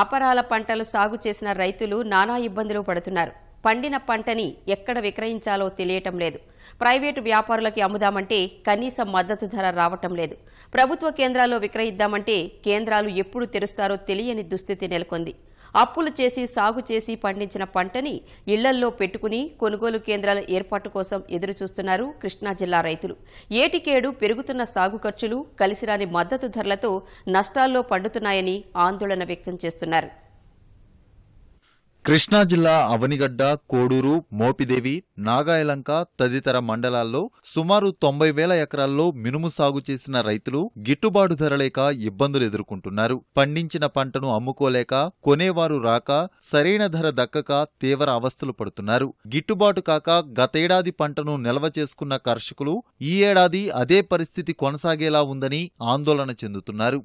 అపరాల పంటలు సాగు చేసిన రైతులు నానా ఇబ్బందులు పడుతున్నారు. పండిన పంటని ఎక్కడ విక్రయించాలో తెలియటం లేదు. ప్రైవేటు వ్యాపారులకి అమ్ముదామంటే కనీస మద్దతు ధర రావటం లేదు. ప్రభుత్వ కేంద్రాల్లో విక్రయిద్దామంటే కేంద్రాలు ఎప్పుడు తెరుస్తారో తెలియని దుస్థితి నెలకొంది. అప్పులు చేసి సాగు చేసి పండించిన పంటని ఇళ్ళల్లో పెట్టుకుని కొనుగోలు కేంద్రాల ఏర్పాటు కోసం ఎదురుచూస్తున్నారు కృష్ణా జిల్లా రైతులు. ఏటికేడు పెరుగుతున్న సాగు ఖర్చులు కలిసిరాని మద్దతు ధరలతో నష్టాల్లో పండుతున్నాయని ఆందోళన వ్యక్తం చేస్తున్నారు. కృష్ణా జిల్లా అవనిగడ్డ కోడూరు మోపిదేవి నాగాయలంక తదితర మండలాల్లో సుమారు తొంభై వేల ఎకరాల్లో మినుము సాగు చేసిన రైతులు గిట్టుబాటు ధర లేక ఇబ్బందులు ఎదుర్కొంటున్నారు. పండించిన పంటను అమ్ముకోలేక కొనేవారు రాక సరైన ధర దక్కక తీవ్ర అవస్థలు పడుతున్నారు. గిట్టుబాటు కాక గతేడాది పంటను నిల్వ చేసుకున్న కర్షకులు ఈ ఏడాది అదే పరిస్థితి కొనసాగేలా ఉందని ఆందోళన చెందుతున్నారు.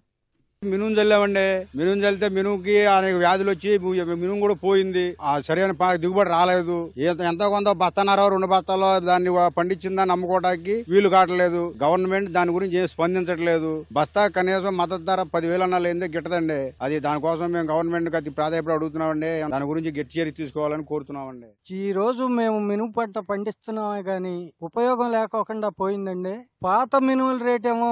మినుము చల్లామండి. మినుము చల్లితే మినుముకి అనేక వ్యాధులు వచ్చి మినుము కూడా పోయింది. ఆ సరైన దిగుబడి రాలేదు. ఎంత- ఎంతో కొంత బత్తన్నర రెండు బత్తాలో దాన్ని పండించిందని నమ్ముకోవడానికి వీలు కావట్లేదు. గవర్నమెంట్ దాని గురించి ఏం స్పందించట్లేదు. బస్తా కనీసం మద్దతు ధర పదివేలు అన్నా లేదే గిట్టదండి. అది దానికోసం మేము గవర్నమెంట్ అతి ప్రాధాన్యత అడుగుతున్నామండి. దాని గురించి గట్టి చర్య తీసుకోవాలని కోరుతున్నామండి. ఈ రోజు మేము మినుము పంట పండిస్తున్నామే కానీ ఉపయోగం లేకోకుండా పోయిందండి. పాత మినుముల రేటేమో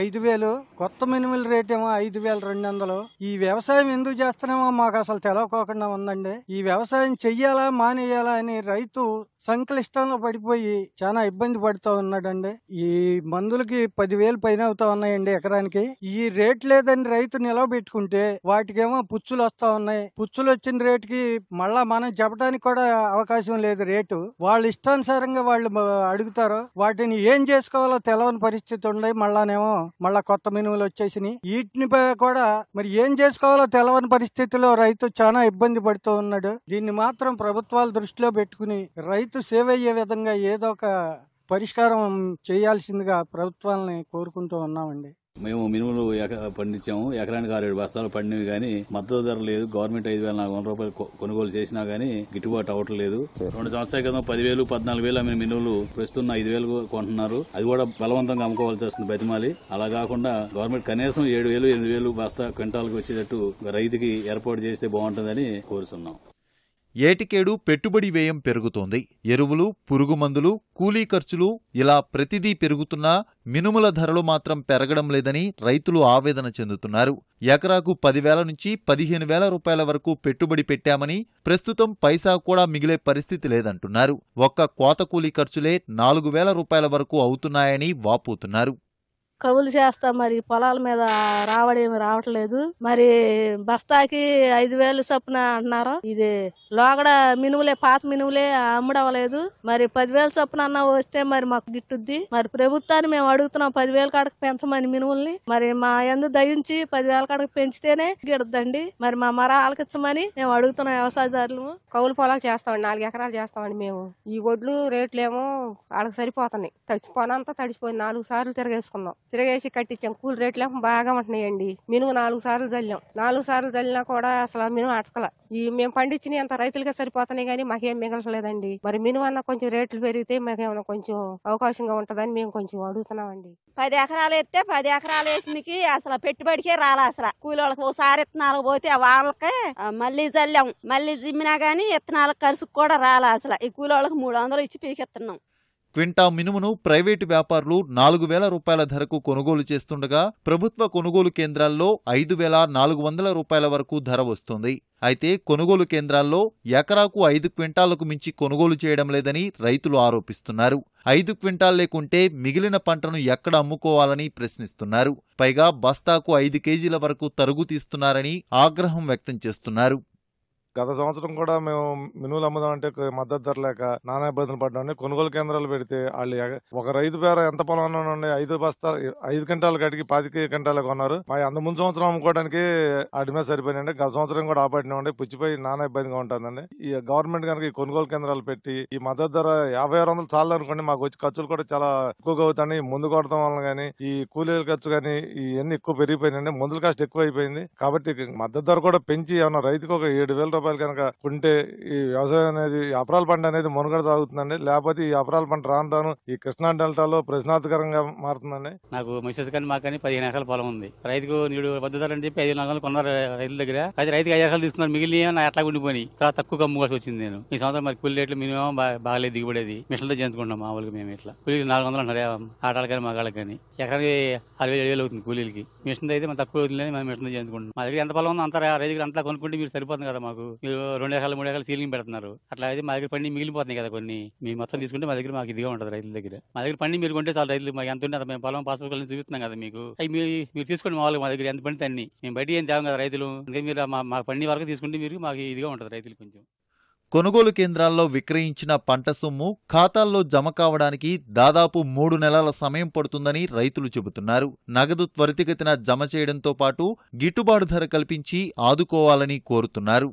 ఐదు వేలు. కొత్త మినుములు రేట్ ఏమో ఐదు వేల రెండు వందలు. ఈ వ్యవసాయం ఎందుకు చేస్తున్నామో మాకు అసలు తెలవకోకుండా ఉందండి. ఈ వ్యవసాయం చెయ్యాలా మానేయాలా అని రైతు సంక్లిష్టంలో పడిపోయి చాలా ఇబ్బంది పడుతూ ఉన్నాడండి. ఈ మందులకి పదివేలు పైన అవుతా ఉన్నాయండి ఎకరానికి. ఈ రేట్ లేదని రైతు నిలవబెట్టుకుంటే వాటికేమో పుచ్చులు వస్తా ఉన్నాయి. పుచ్చులు వచ్చిన రేటుకి మళ్ళా మనం చెప్పడానికి కూడా అవకాశం లేదు రేటు. వాళ్ళు ఇష్టానుసారంగా వాళ్ళు అడుగుతారు. వాటిని ఏం చేసుకోవాలో తెలవని పరిస్థితి ఉండే మళ్ళానేమో మళ్ళా కొత్త మినువులు వచ్చేసినాయి వీటిని కూడా మరి ఏం చేసుకోవాలో తెలవని పరిస్థితిలో రైతు చాలా ఇబ్బంది పడుతూ ఉన్నాడు. దీన్ని మాత్రం ప్రభుత్వాలు దృష్టిలో పెట్టుకుని రైతు సేవ్ అయ్యే విధంగా ఏదో ఒక పరిష్కారం చేయాల్సిందిగా ప్రభుత్వాలని కోరుకుంటూ ఉన్నామండి. మేము మినుములు పండించాము. ఎకరానికి ఆరేడు బస్తాలు పండినవి కానీ మద్దతు ధర లేదు. గవర్నమెంట్ ఐదు వేల నాలుగు వందల రూపాయలు కొనుగోలు చేసినా గానీ గిట్టుబాటు అవ్వట్లేదు రెండు సంవత్సరాల క్రితం పదివేలు పద్నాలుగు వేలు అమ్మిన మినుములు ప్రస్తుతం ఐదు వేలు కొంటున్నారు. అది కూడా బలవంతంగా అమ్ముకోవాల్సి వస్తుంది బతిమాలి. అలా కాకుండా గవర్నమెంట్ కనీసం ఏడు వేలు ఎనిమిది వేలు బస్తా క్వింటాల్కి వచ్చేటట్టు రైతుకి ఏర్పాటు చేస్తే బాగుంటుందని కోరుతున్నాం. ఏటికేడు పెట్టుబడి వ్యయం పెరుగుతోంది. ఎరువులు పురుగుమందులు కూలీ ఖర్చులు ఇలా ప్రతిదీ పెరుగుతున్నా మినుముల ధరలు మాత్రం పెరగడం లేదని రైతులు ఆవేదన చెందుతున్నారు. ఎకరాకు పదివేల నుంచి పదిహేను వేల రూపాయల వరకు పెట్టుబడి పెట్టామని ప్రస్తుతం పైసా కూడా మిగిలే పరిస్థితి లేదంటున్నారు. ఒక్క కోత కూలీ ఖర్చులే నాలుగు వేల రూపాయల వరకు అవుతున్నాయని వాపోతున్నారు. కవులు చేస్తాం మరి పొలాల మీద రావడం రావట్లేదు. మరి బస్తాకి ఐదు వేలు చొప్పున అంటున్నారు ఇది లోగడ మినువులే పాత మినువులే అమ్ముడవలేదు మరి పదివేల చొప్పున అన్న వస్తే మరి మాకు గిట్టుద్ది. మరి ప్రభుత్వాన్ని మేము అడుగుతున్నాం పదివేల కాడకు పెంచమని మినుముల్ని మరి మా ఎందు దయించి పదివేల కాడకు పెంచితేనే గిడద్దండి. మరి మా మర ఆలకించమని మేము అడుగుతున్నాం వ్యవసాయదారులు కౌలు పొలాలు చేస్తామండి నాలుగు ఎకరాలు చేస్తామండి మేము. ఈ ఒడ్లు రేట్లేమో వాళ్ళకి సరిపోతున్నాయి. తడిచిపోనంతా తడిచిపోయి నాలుగు సార్లు తిరగేసుకున్నాం. తిరగేసి కట్టించాం. కూలి రేట్లు బాగా ఉంటున్నాయండి. మినుము నాలుగు సార్లు చల్లాం నాలుగు సార్లు చల్లినా కూడా అసలు మినుము అటకల. ఈ మేము పండించిన అంత రైతులకే సరిపోతున్నాయి కానీ మాకేం మిగలట్లేదండి. మరి మినుము అన్న కొంచెం రేట్లు పెరిగితే మాకేమైనా కొంచెం అవకాశంగా ఉంటుందని మేము కొంచెం అడుగుతున్నామండి. పది ఎకరాలు ఎత్తే పది ఎకరాలు వేసినకి అసలు పెట్టుబడికే రాలే అసలు. కూలోళ్ళకి ఒకసారి ఇత్తనాలు పోతే వాళ్ళకే మళ్ళీ చల్లాం మళ్ళీ జిమ్మినా గానీ ఇత్తనాలకు ఖర్చుకు కూడా రాలా అసలు. ఈ కూలోళ్ళకి మూడు వందలు ఇచ్చి పీకెత్తున్నాం. క్వింటా మినుమును ప్రైవేటు వ్యాపారులు నాలుగు వేల రూపాయల ధరకు కొనుగోలు చేస్తుండగా ప్రభుత్వ కొనుగోలు కేంద్రాల్లో ఐదు వేల నాలుగు వందల రూపాయల వరకు ధర వస్తుంది. అయితే కొనుగోలు కేంద్రాల్లో ఎకరాకు ఐదు క్వింటాలకు మించి కొనుగోలు చేయడం లేదని రైతులు ఆరోపిస్తున్నారు. ఐదు క్వింటాల్ లేకుంటే మిగిలిన పంటను ఎక్కడ అమ్ముకోవాలని ప్రశ్నిస్తున్నారు. పైగా బస్తాకు ఐదు కేజీల వరకు తరుగు తీస్తున్నారని ఆగ్రహం వ్యక్తం చేస్తున్నారు. గత సంవత్సరం కూడా మేము మినువులు అమ్ముదాం అంటే మద్దతు ధర లేక నానా ఇబ్బందులు పడ్డాం కొనుగోలు కేంద్రాలు పెడితే వాళ్ళు ఒక రైతు పేర ఎంత పొలం ఉండి ఐదు బస్తాలు ఐదు గంటల కడిగి పాతిక గంటలు కొన్నారు. మా అంత ముందు సంవత్సరం అమ్ముకోవడానికి వాటి మీద సరిపోయినండి గత సంవత్సరం కూడా ఆపడినామండి పుచ్చిపోయి నానా ఇబ్బందిగా ఉంటుందండి. ఈ గవర్నమెంట్ కనుక ఈ కొనుగోలు కేంద్రాలు పెట్టి ఈ మద్దతు ధర యాభై ఆరు వందలు చాలు అనుకోండి మాకు వచ్చి ఖర్చులు కూడా చాలా ఎక్కువగా అవుతాయి ముందు కొడతాం వలన కానీ ఈ కూలీల ఖర్చు కానీ ఇవన్నీ ఎక్కువ పెరిగిపోయినాయండి. మందుల కాస్ట్ ఎక్కువ అయిపోయింది కాబట్టి మద్దతు ధర కూడా పెంచి ఏమన్నా రైతుకు ఒక ఏడు వేల రూపాయలు కనుక ఉంటే ఈ వ్యవసాయం అనేది అపరాల పంట అనేది మునుగడ సాగుతుందండి. లేకపోతే ఈ అపరాల పంట రాను రాను ఈ కృష్ణా డెల్టాలో ప్రశ్నార్థకరంగా మారుతుందండి. నాకు మిసెస్ కానీ మాకు కానీ పదిహేను ఎకరాల పొలం ఉంది. రైతుకు నీడు మద్దతు అని చెప్పి ఐదు నాలుగు వందలు కొన్నారు రైతుల దగ్గర. అయితే రైతుకి ఐదు ఎకరాలు తీసుకున్నారు. మిగిలిన అట్లా ఎట్లా ఉండిపోయి తర్వాత తక్కువ అమ్ముకోవాల్సి వచ్చింది నేను. ఈ సంవత్సరం మరి కూలి రేట్లు మినిమం బాగాలేదు దిగుబడేది. మిషన్తో చేయించుకుంటాం మామూలుగా మేము ఇట్లా. కూలీలు నాలుగు వందలు అంటారు ఆటాలు కానీ మగాళ్ళకి కానీ ఎకరానికి అరవై ఏడు వేలు అవుతుంది కూలీలకి. మిషన్ అయితే మనం తక్కువ అవుతుంది మేము మిషన్ చేయించుకుంటాం మా దగ్గర ఎంత పొలం ఉందో అంత రైతులు అంతా కొనుక్కుంటే మీరు సరిపోతుంది కదా మాకు. రెండు ఎకరాలు మూడు ఎకరాలు సీలింగ్ పెడుతున్నారు. అట్లా అయితే మా దగ్గర పండి మిగిలిపోతున్నాయి కదా కొన్ని. మీ మొత్తం తీసుకుంటే మా దగ్గర మాకు ఇదిగా ఉంటుంది రైతుల దగ్గర. మా దగ్గర పండి మీరు కొంటే చాలా రైతులు మాకు ఎంత ఉంటే అంత మేము పొలం పాస్బుక్ చూపిస్తున్నాం కదా మీకు. అవి మీరు తీసుకోండి మా వాళ్ళకి మా దగ్గర ఎంత పండితే అన్ని. మేము బయట ఏం తేవం కదా రైతులు. అందుకే మీరు మా మా పండి వరకు తీసుకుంటే మీరు మాకు ఇదిగా ఉంటుంది రైతులు కొంచెం. కొనుగోలు కేంద్రాల్లో విక్రయించిన పంట సొమ్ము ఖాతాల్లో జమ కావడానికి దాదాపు మూడు నెలల సమయం పడుతుందని రైతులు చెబుతున్నారు. నగదు త్వరితగతిన జమ చేయడంతో పాటు గిట్టుబాటు ధర కల్పించి ఆదుకోవాలని కోరుతున్నారు.